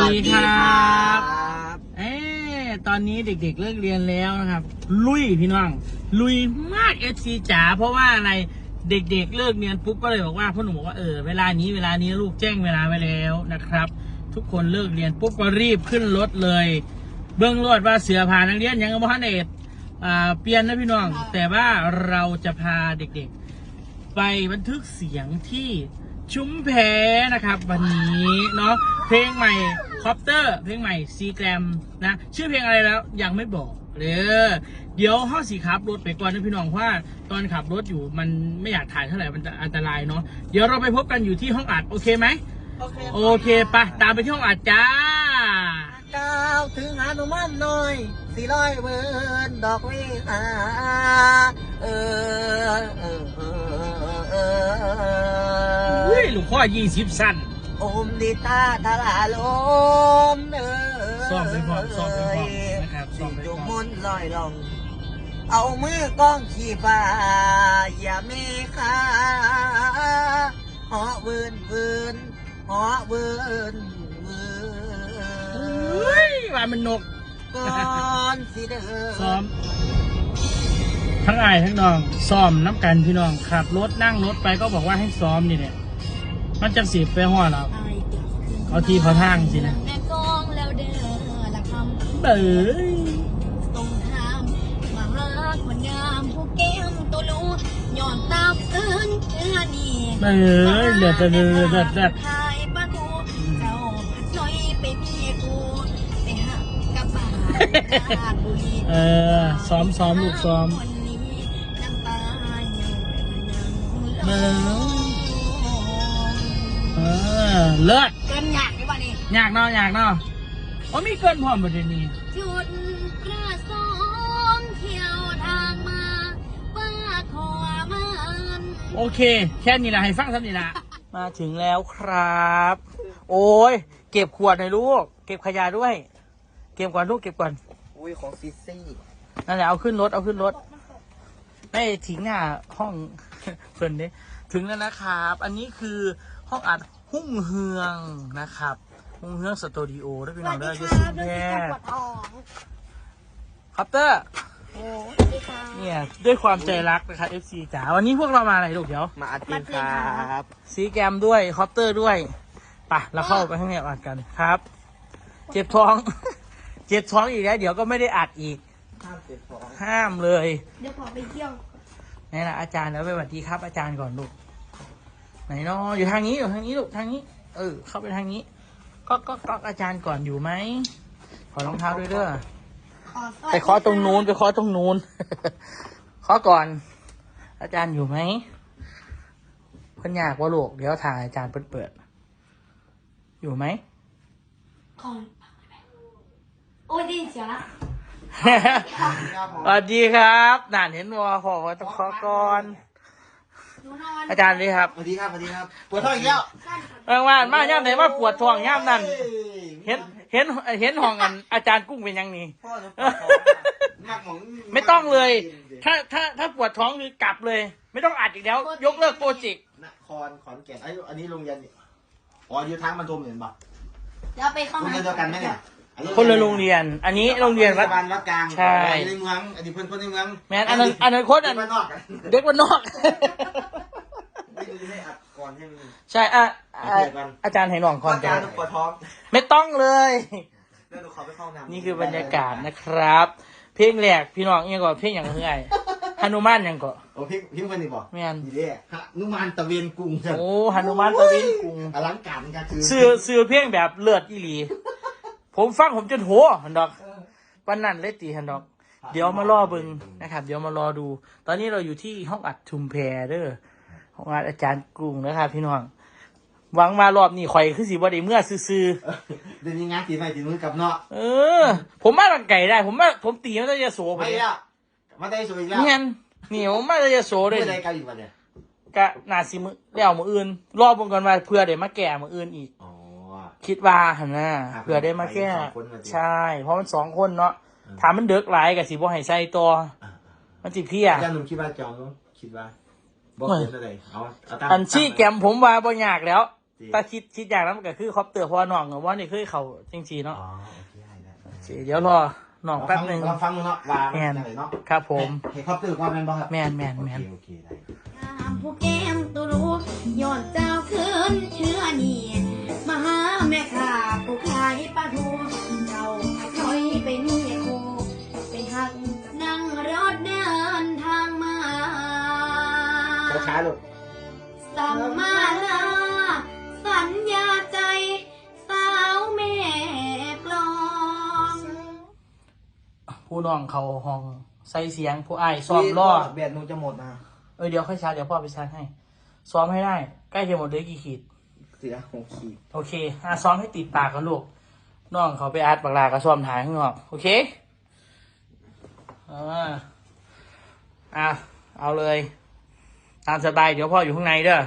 ดีครับครับ เอ๊ะตอนนี้เด็กๆเลิกเรียนแล้วนะครับ ลุยพี่น้อง ลุยมากเอซีจ๋าเพราะว่าอะไรเด็กๆเลิกเรียนปุ๊บก็เลยบอกว่าพ่อหนุ่มบอกว่าเออเวลานี้เวลานี้ลูกแจ้งเวลาไว้แล้วนะครับ ทุกคนเลิกเรียนปุ๊บก็รีบขึ้นรถเลย เบื้องรถว่าเสือพานักเรียนยังบ่ทันเอ็ดอ่าเปลี่ยนนะพี่น้อง แต่ว่าเราจะพาเด็กๆ ไปบันทึกเสียงที่ ชุมแพนะครับ วันนี้เนาะเพลงใหม่คอปเตอร์เพลงใหม่ซีแกรมนะชื่อเพลงอะไรแล้วยังไม่บอกเด้อเดี๋ยวห้อสีขับรถไปก่อนนะพี่น้องเพราะว่าตอนขับรถอยู่มันไม่อยากถ่ายเท่าไหร่มันจะอันตรายเนาะเดี๋ยวเราไปพบกันอยู่ที่ห้องอัดโอเคไหมโอเคโอเคปะตามไปที่ห้องอัดจ้าก้าวถึงหานุมานหน่อยสี่ร้อยเวินดอกวิสาเออเออเออเออเฮ้ยห ลวงพ่อยี่สิบสั้นอมดิตาทาราลมเออซ่อมไปพร้อมซ่อมไปพร้อมนะครับซ่อมไปพร้จุอมมนต์ลอยลองเอามือกล้องขี่ฟ้าอย่ามีค่าหอเวินเวินหอเวินเวิเฮ้นยว่ามันนกก่อนสิเดินซ้อมทั้งอายทั้งน้องซ้อมน้ำกันพี่น้องขับรถนั่งรถไปก็บอกว่าให้ซ้อมนี่เนี่ย มันจะสีไปห่อเราเอาที่เขาทางสินะแม่กองแล้วเด้อละคำเบ้ยตรงทามมารักมันงามผู้แก้มตัวลูย้อนตามเอิ้นเชื่อนี่เบ้ยเดือดเดือดเดือดเดือดเดือดขายปลาทูเจ้าลอยไปมีกูไปหักกับบ้านราชบุรีเออซ้อมซ้อมลูกซ้อมวันนี้น้ำตาอยู่เบ้ยังยเอ อเลิศเกินหยาดดีกว่านี่อยากเนาะอยากเนาะโอ้มีเกินพร้อมประเด็นนี้จุดกระสงเที่ยวทางมาป้าขอมันโอเค แค่นี้แหละให้ฟังสักนี้ละมาถึงแล้วครับ โอ้ยเก็บขวดหน่อยลูก เก็บขยะด้วย เก็บก่อนลูกเก็บก่อนอุ้ยของซิซี่นั่นแหละเอาขึ้นรถเอาขึ้นรถไม่ทิ้งหน้าห้องเพิ่นนี้ ถึงแล้วนะครับ อันนี้คือห้องอัดหุ่งเฮืองนะครับหุ่งเฮืองสตูดิโอได้เป็นหนังได้ยูซิแย่ครับเตอร์โอ้สวัสดีค่ะเนี่ยด้วยความใจรักนะครับ FC จ๋าวันนี้พวกเรามาอะไรลูกเดี๋ยว มาอัดเพลงครับซีแกมด้วยคอปเตอร์ด้วยไปะเราเข้าไปข้างในอัดกันครับ เจ็บท้อง เจ็บท้องอีกแล้ว เดี๋ยวก็ไม่ได้อัดอีก ห้ามเสียของห้ามเลย เดี๋ยวขอไปเที่ยว นี่นะอาจารย์แล้วไปสวัสดีครับ อาจารย์ก่อนลูกไหนเนาะอยู่ทางนี้อยู่ทางนี้ลูกทางนี้ เออ เข้าไปทางนี้ก็ก็ก็อาจารย์ก่อนอยู่ไหมขอรองเท้าด้วยเด้อขอไปเคาะตรงนู้นไปเคาะตรงนู้นเคาะก่อน อาจารย์อยู่ไหมเพิ่นอยากว่าลูกเดี๋ยวถ่ายอาจารย์เปิดเปิด อยู่ไหมขอโอ้ยไดีเสียงละ สวัสดีครับน่านเห็นวอขอว่าต้องเคาะก่อน หนูนอนอาจารย์ดีครับสวัสดีครับสวัสดีครับปวดท้องอีกแล้วเมื่อวานมาย่ามไหนว่าปวดท้องย่ามนั่นเห็นเห็นเห็นห้องกันอาจารย์กุ้งเป็นยังนี่ พ่อจะปวดท้องมากหมองไม่ต้องเลย ถ้าถ้าถ้าปวดท้องคือกลับเลย ไม่ต้องอัดอีกแล้ว ยกเลิกโปรเจกต์นครขอนแก่นไอ้ยอันนี้โรงเรียนนี่อ๋ออยู่ทางมันทมเห็นปะเดี๋ยวไปเข้าโรงมาเรียนเดียวกันไหมเนี่ยอั คนละโรงเรียน อันนี้โรงเรียนวัด บ้านวัดกลางใช่อันนี้ในเมือง อันนี้เพื่อนคนในเมืองแมนอันนั้นอันนั้นโค้ดอัน บ้านนอกกันเด็กวันนอก ไม่ดูให้อัดก่อนใช่ไหมใช่อะอะเดี๋ยวก่อนอาจารย์ให้หน่องก่อนอาจารย์ปวดท้องไม่ต้องเลย แล้วดูเขาไปเข้าห้องน้ำนี่คือบรรยากาศนะครับ เพลงแรกพี่น้องยังก่อนเพลงอย่างเรื่อยฮนุมานยังก่อน โอ้พี่พี่คนนี้บอกแม่นดีเด้ฮะนุมานตะเวียนกรุงโอ้ฮนุมานตะวินกรุงอลังการกันคือซื้อซื้อเพลงแบบเลือดอีหลี ผมฟังผมจนโหหันดอกวันนั้นเลยตีหันดอก เดี๋ยวมารอเบึงนะครับ เดี๋ยวมารอดู ตอนนี้เราอยู่ที่ห้องอัดชุมแพเด้อห้องอัดอาจารย์กรุงนะครับ พี่น้องหวังมารอบนี้ข่อยคือสิบ่ได้เมื่อซื้อเดี๋ยวนี้งานตีไปตีมือกับเนาะๆเออ ผมมาลังไก่ได้ ผมมาผมตีมาตั้งยะโสไปไม่แล้วมาได้สวยอีกแล้วเนียนนี่ผมมาตั้งยะโสเลย ไม่ได้กันอีกวันเนี่ย กะนาสิมือแล้วมืออื่น รอบเบิ่งก่อนว่าเพื่อได้มาแก่มืออื่นอีกอ๋อ คิดว่าหันน่ะครับเพื่อได้มาแก้ไปสองคนมาดิใช่ เพราะมันสองคนเนาะถามมันเดือกหลายกับสิบ่ให้ใส่ตัวมันสิเพี้ย อาจารย์หนุ่มคิดว่าจองคิดว่าบอกเกินอะไรเอาเอาตามอันชี้แกมผมว่าบ่ยากแล้วถ้าคิดคิดอย่างนั้นมันก็คือคอปเตอร์เพราะว่าน้องว่านี่เคยเขาจริงๆอ๋อเนาะโอเคได้ได้โอเคเดี๋ยวรอน้องแป๊บหนึงลองฟังดูเนาะว่าแมนอะไรเนาะครับผม เฮลิคอปเตอร์ก่อนแมนบ่ครับแมนแมนแมน โอเคโอเคได้งามผู้แก้มตุลูย้อนเจ้าคืนเชื่อนี่มาาๆลูกสัมมาลา สัญญาใจ สาวแม่กลองผู้น้องเขาห้องใส่เสียงผู้อ้ายซ้อมรอแบตหนูจะหมดนะเออเดี๋ยวค่อยชาร์จเดี๋ยวพ่อไปชาร์จให้ซ้อมให้ได้ ใกล้จะหมดเลยกี่ขีดเสียหกขีดโอเคอะซ้อมให้ติดปากกันลูกน้องเขาไปอัดปากลากับซ้อมถ่ายข้างนอกโอเคเอามาอะเอาเลย ตามสบายเดี๋ยวพ่ออยู่ข้างในเด้อ